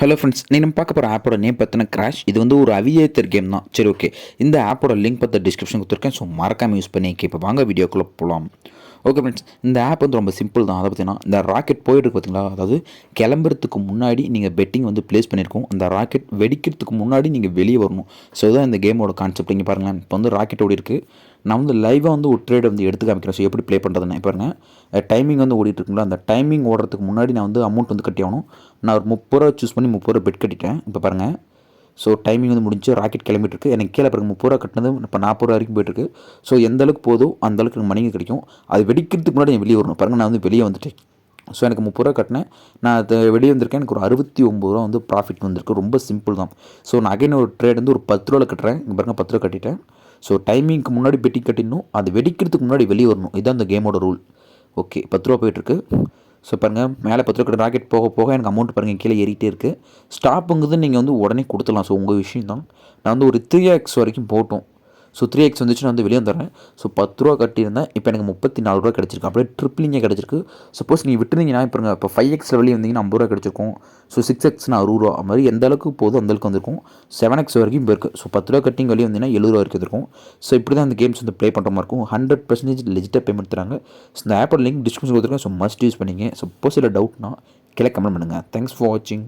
Hello friends நீ நம்ம பார்க்க போகிற ஆப்போட நேம் பார்த்தினா கிராஷ் இது வந்து ஒரு அவியேத்தர் கேம் தான். சரி ஓகே இந்த ஆப்போட லிங்க் பார்த்து டிஸ்கிரிப்ஷன் கொடுத்துருக்கேன் ஸோ மறக்காமல் யூஸ் பண்ணி இப்போ வாங்க வீடியோக்குள்ளே போகலாம் ஓகே ஃப்ரெண்ட்ஸ் இந்த ஆப் வந்து ரொம்ப சிம்பிள் தான். அதை பார்த்தீங்கன்னா இந்த ராக்கெட் போயிட்டு பார்த்தீங்களா அதாவது கிளம்புறதுக்கு முன்னாடி நீங்கள் பெட்டிங் வந்து ப்ளேஸ் பண்ணியிருக்கோம் அந்த ராக்கெட் வெடிக்கிறதுக்கு முன்னாடி நீங்கள் வெளியே வரணும். ஸோ தான் இந்த கேமோட கான்செப்ட் இங்கே பாருங்களேன் இப்போ வந்து ராக்கெட் ஓடி இருக்குது நான் வந்து லைவாக வந்து ஒரு ட்ரேட் வந்து எடுத்து காமிக்கிறேன். ஸோ எப்படி ப்ளே பண்ணுறதுன்னு பாருங்கள் டைமிங் வந்து ஓடிட்டுருக்குங்களா அந்த டைமிங் ஓடுறதுக்கு முன்னாடி நான் வந்து அமௌண்ட் வந்து கட்டி ஆகணும். நான் ஒரு முப்பது ரூபா சூஸ் பண்ணி முப்பது ரூபா பெட் கட்டிட்டேன். இப்போ பாருங்கள் ஸோ டைமிங் வந்து முடிஞ்சு ராக்கெட் கிளம்பிட்டுருக்கு எனக்கு கீழே பிறகு முப்பது ரூபா கட்டினது இப்போ நாற்பது ரூபா வரைக்கும் போயிட்டுருக்கு ஸோ எந்த அளவுக்கு போதோ அந்த அளவுக்கு எனக்கு மணிங்க கிடைக்கும். அது வெடிக்கிறதுக்கு முன்னாடி நான் வெளியே வரணும். பாருங்கள் நான் வந்து வெளியே வந்துட்டேன். ஸோ எனக்கு முப்பது ரூபா கட்டினேன். நான் அது வெளியே வந்திருக்கேன். எனக்கு ஒரு அறுபத்தி ஒம்பது ரூபா வந்து ப்ராஃபிட் வந்திருக்கு. ரொம்ப சிம்பிள் தான். ஸோ நான் அகைன் ஒரு ட்ரேட் வந்து ஒரு பத்து ரூபாவில் கட்டுறேன். இங்கே பாருங்க பத்து ரூபா கட்டிட்டேன். ஸோ டைமிங்க்கு முன்னாடி பெட்டி கட்டிடணும் அது வெடிக்கிறதுக்கு முன்னாடி வெளியே வரணும். இதுதான் அந்த கேமோட ரூல் ஓகே பத்து ரூபா போயிட்டுருக்கு ஸோ பாருங்கள் மேலே பத்து ரூபா ராக்கெட் போக போக எனக்கு அமௌண்ட் பாருங்கள் கீழே ஏறிட்டே இருக்குது ஸ்டாப்புங்கிறது நீங்கள் வந்து உடனே கொடுத்துடலாம். ஸோ உங்கள் விஷயம் தான் நான் வந்து ஒரு த்ரீ எக்ஸ் வரைக்கும் போட்டோம். ஸோ த்ரீ எக்ஸ் வந்துச்சு நான் வந்து வெளியே வந்துடுறேன். ஸோ பத்து ரூபா கட்டியிருந்தேன் இப்போ எனக்கு முப்பத்தி நாலு ரூபா கிடச்சிருக்கு. அப்படியே ட்ரிப்ளிங்கே கிடச்சிருக்கு. சப்போஸ் நீங்கள் விட்டுருந்தீங்கன்னா இப்போ இப்போ ஃபைவ் எக்ஸில் வெளியே வந்தீங்கன்னா ஐம்பது ரூபா கிடச்சிருக்கும். ஸோ சிக்ஸ் எக்ஸ்னா அறுபது ரூபா. மாதிரி எந்த அளவுக்கு போதும் அந்த அளவுக்கு வந்திருக்கும். செவன் எக்ஸ் வரைக்கும் இருக்குது ஸோ பத்து ரூபா கட்டிங் வெளியே வந்தீங்கன்னா எழுபது ரூபா வரைக்கும் இருக்கும் ஸோ இப்படி தான் அந்த கேம்ஸ் வந்து ப்ளே பண்ணுற மாதிரி இருக்கும். ஹண்ட்ரட் பர்சன்டேஜ் லெஜிட்டாக பேமெண்ட் தராங்க. ஸோ இந்த ஆப்போட லிங்க் டிஸ்கிரிப்ஷன் கொடுத்துருக்கேன். ஸோ மஸ்ட் யூஸ் பண்ணிங்க. சப்போஸ் இல்லை டவுட்னா கீழே கமெண்ட் பண்ணுங்கள் தேங்க்ஸ் ஃபார் வாட்சிங்